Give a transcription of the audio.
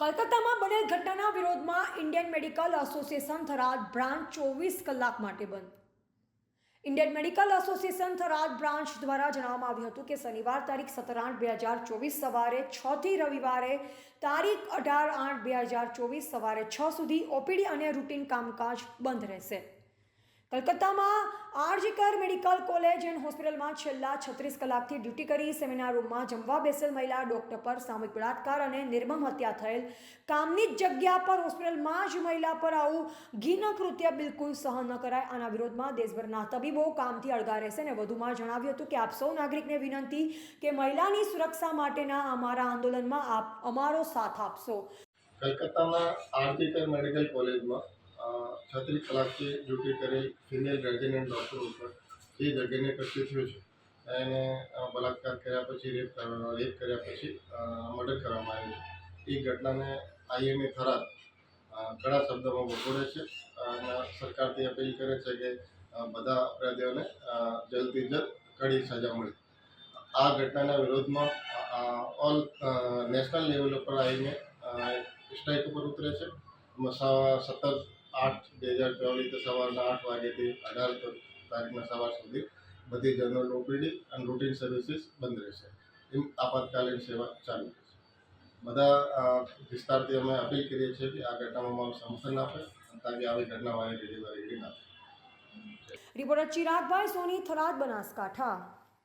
કલકત્તામાં બનેલ ઘટનાના વિરોધમાં Indian Medical Association Tharad branch ચોવીસ કલાક માટે બંધ. Indian Medical Association Tharad branch દ્વારા જણાવવામાં આવ્યું હતું કે શનિવાર તારીખ સત્તર આઠ બે હજાર ચોવીસ સવારે છથી રવિવારે તારીખ અઢાર આઠ બે હજાર ચોવીસ સવારે છ સુધી ઓપીડી અને રૂટીન કામકાજ બંધ રહેશે. કલકત્તામાં આરજીકર મેડિકલ કોલેજ એન્ડ હોસ્પિટલમાં છેલ્લા છત્રીસ કલાકથી ડ્યુટી કરી સેમિનાર રૂમમાં જમવા બેસેલ મહિલા ડોક્ટર પર સામૂહિક બળાત્કાર અને નિર્મમ હત્યા થયેલ કામની જ જગ્યા પર હોસ્પિટલમાં જ મહિલા પર આવું ઘીન કૃત્ય બિલકુલ સહન ન કરાય. આના વિરોધમાં દેશભરના તબીબો કામથી અળગા રહેશે અને વધુમાં જણાવ્યું હતું કે આપ સૌ નાગરિકને વિનંતી કે મહિલાની સુરક્ષા માટેના અમારા આંદોલનમાં આપ અમારો સાથ આપશો. કલકત્તાના આરજીકર મેડિકલ કોલેજમાં છત્રીસ કલાકથી ડ્યુટી કરી ફિમેલ રેઝિડેન્ટ ડૉક્ટર ઉપર. જે જગ્યાને કશું થયું છે. એને બલાત્કાર કર્યા પછી રેપ રેપ કર્યા પછી મર્ડર કરવામાં આવ્યું છે. એ ઘટનાને આઈએમએ થરાદ કડા શબ્દોમાં વખોડે છે. અને સરકારથી અપીલ કરે છે કે બધા અપરાધીઓને જલ્દી જલ્દ કડી સજા મળે. આ ઘટનાના વિરોધમાં ઓલ નેશનલ લેવલ ઉપર આવીને સ્ટ્રાઇક ઉપર ઉતરે છે. સત્તર આઠ, બે હજાર ચોવીસ સવારના આઠ વાગ્યાથી અઢાર તારીખના સવાર સુધી બધી જનરલ ઓપીડી અને રૂટીન સર્વિસીસ બંધ રહેશે. એમ આપાતકાલીન સેવા ચાલુ રહેશે. બધા વિસ્તારથી અમે અપીલ કરીએ છીએ કે આ ઘટનામાં અમારું સમર્થન આપે તાકી આવી ઘટના વાળી ડિલિવરી ના રિપોર્ટર ચિરાગભાઈ સોની, થરાદ બનાસકાંઠા.